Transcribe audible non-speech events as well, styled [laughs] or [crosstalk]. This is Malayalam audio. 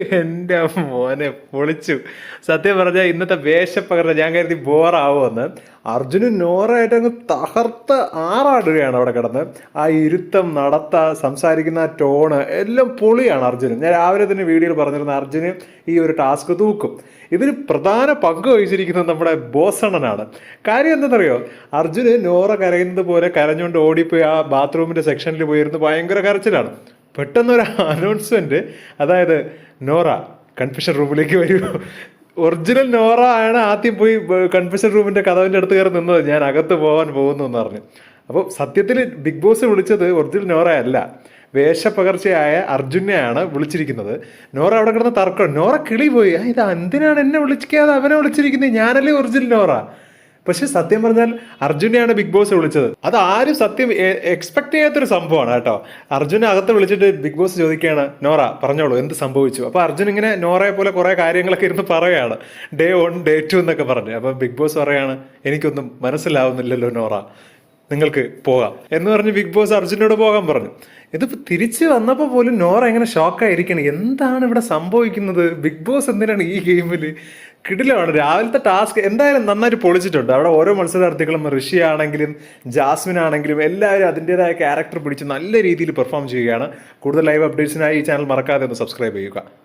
എന്റെ മോനെ പൊളിച്ചു. സത്യം പറഞ്ഞാൽ ഇന്നത്തെ വേഷപ്പകർച്ച ഞാൻ കരുതി ബോറാവുമെന്ന്. അർജുനൻ നോറായിട്ട് അങ്ങ് തകർത്ത് ആറാടുകയാണ് അവിടെ കിടന്ന്. ആ ഇരുത്തം നടത്ത സംസാരിക്കുന്ന ആ ടോണ് എല്ലാം പൊളിയാണ് അർജുനും. ഞാൻ രാവിലെ തന്നെ വീഡിയോയിൽ പറഞ്ഞിരുന്ന അർജുന് ഈ ഒരു ടാസ്ക് തൂക്കും. ഇതിന് പ്രധാന പങ്ക് വഹിച്ചിരിക്കുന്നത് നമ്മുടെ ബോസണ്ണനാണ്. കാര്യം എന്തെന്നറിയോ? അർജുന് നോറ കരയുന്നത് പോലെ കരഞ്ഞുകൊണ്ട് ഓടിപ്പോയി ആ ബാത്റൂമിന്റെ സെക്ഷനിൽ പോയിരുന്ന് ഭയങ്കര കരച്ചിലാണ്. പെട്ടെന്നൊരു [laughs] അനൗൺസ്മെന്റ് അതായത് നോറ കൺഫ്യൂഷൻ റൂമിലേക്ക് വരൂ. ഒറിജിനൽ നോറ ആണ് ആദ്യം പോയി കൺഫ്യൂഷൻ റൂമിന്റെ കഥവിന്റെ അടുത്ത് കയറി നിന്നത്. ഞാൻ അകത്ത് പോകാൻ പോകുന്നു എന്ന് പറഞ്ഞു. അപ്പോൾ സത്യത്തിൽ ബിഗ് ബോസ് വിളിച്ചത് ഒറിജിനൽ നോറ അല്ല വേഷപ്പകർച്ചയായ അർജുനെയാണ് വിളിച്ചിരിക്കുന്നത്. നോറ അവിടെ കിടന്ന് തർക്കം. നോറ കിളി പോയി "ആ, ഇത് എന്തിനാണ് എന്നെ വിളിക്കാതെ അവനെ വിളിച്ചിരിക്കുന്നത്? ഞാനല്ലേ ഒറിജിനൽ നോറ. പക്ഷെ സത്യം പറഞ്ഞാൽ അർജുനെയാണ് ബിഗ് ബോസ് വിളിച്ചത്. അത് ആരും സത്യം എക്സ്പെക്ട് ചെയ്യാത്തൊരു സംഭവമാണ് കേട്ടോ. അർജുനെ അകത്ത് വിളിച്ചിട്ട് ബിഗ് ബോസ് ചോദിക്കുകയാണ് നോറ പറഞ്ഞോളൂ എന്ത് സംഭവിച്ചു? അപ്പൊ അർജുൻ ഇങ്ങനെ നോറയെ പോലെ കുറെ കാര്യങ്ങളൊക്കെ ഇരുന്ന് പറയുകയാണ് ഡേ വൺ ഡേ ടു എന്നൊക്കെ പറഞ്ഞു. അപ്പൊ ബിഗ് ബോസ് പറയാണ് എനിക്കൊന്നും മനസ്സിലാവുന്നില്ലല്ലോ നോറ. നിങ്ങൾക്ക് പോകാം. എന്ന് പറഞ്ഞ് ബിഗ് ബോസ് അർജുനോട് പോകാൻ പറഞ്ഞു. ഇതിപ്പോൾ തിരിച്ച് വന്നപ്പോൾ പോലും നോറ എങ്ങനെ ഷോക്കായിരിക്കണം. എന്താണ് ഇവിടെ സംഭവിക്കുന്നത്? ബിഗ് ബോസ് എന്തിനാണ് ഈ ഗെയിമിൽ കിടിലാണ് രാവിലത്തെ ടാസ്ക് എന്തായാലും നന്നായിട്ട് പൊളിച്ചിട്ടുണ്ട്. അവിടെ ഓരോ മത്സരാർത്ഥികളും ഋഷി ആണെങ്കിലും ജാസ്മിൻ ആണെങ്കിലും എല്ലാവരും അതിന്റെതായ ക്യാരക്ടർ പിടിച്ച് നല്ല രീതിയിൽ പെർഫോം ചെയ്യുകയാണ്. കൂടുതൽ ലൈവ് അപ്ഡേറ്റ്സിനായി ഈ ചാനൽ മറക്കാതെ ഒന്ന് സബ്സ്ക്രൈബ് ചെയ്യുക.